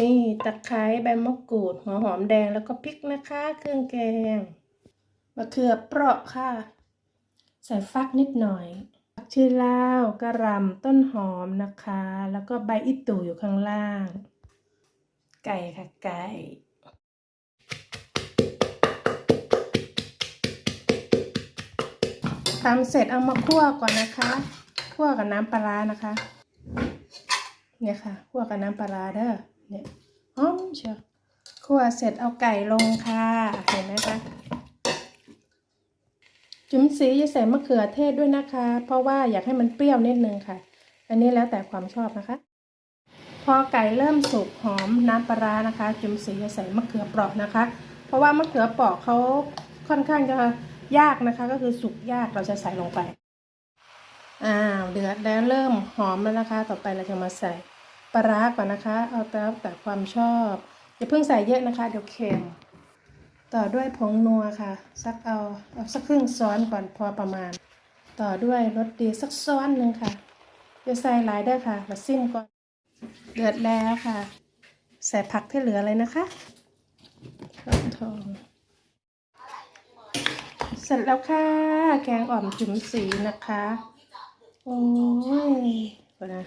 นี่ตะไคร้ใบมะกรูดหัวหอมแดงแล้วก็พริกนะคะ เครื่องแกงมะเขือเปราะค่ะ ใส่ฟักนิดหน่อยผักชีลาวกระหล่ำต้นหอมนะคะ แล้วก็ใบอิตู่อยู่ข้างล่าง ไก่ค่ะไก่ทำเสร็จเอามาคั่วก่อนนะคะคั่วกับน้ำปลานะคะเนี่ยค่ะคั่วกับน้ำปลาร้าเด้อ เนี่ยหอมเชียวคั่วเสร็จเอาไก่ลงค่ะ เห็นไหมคะ จุ๋มสีจะใส่มะเขือเทศด้วยนะคะ เพราะว่าอยากให้มันเปรี้ยวนิดนึงค่ะ อันนี้แล้วแต่ความชอบนะคะ พอไก่เริ่มสุกหอมน้ำปลาร้านะคะ จุ๋มสีจะใส่มะเขือเปราะนะคะ เพราะว่ามะเขือเปราะเขาค่อนข้างจะยากนะคะ ก็คือสุกยากเราจะใส่ลงไปอ้าวเดือดแล้วเริ่มหอมแล้วนะคะ ต่อไปเราจะมาใส่ ปลาร้าก่อนนะคะ เอาแล้วแต่ความชอบ อย่าเพิ่งใส่เยอะนะคะ เดี๋ยวเค็มต่อด้วยผงนัวค่ะ สักเอาเอาสักครึ่งช้อนก่อนพอประมาณ ต่อด้วยรสดีสักช้อนหนึ่งค่ะจะใส่หลายได้ค่ะเราซิมก่อนเดือดแล้วค่ะ ใส่ผักที่เหลือเลยนะคะฟักทองเสร็จแล้วค่ะ แกงอ่อมจุ๋มสีนะคะ โอ้ยก่อนนะ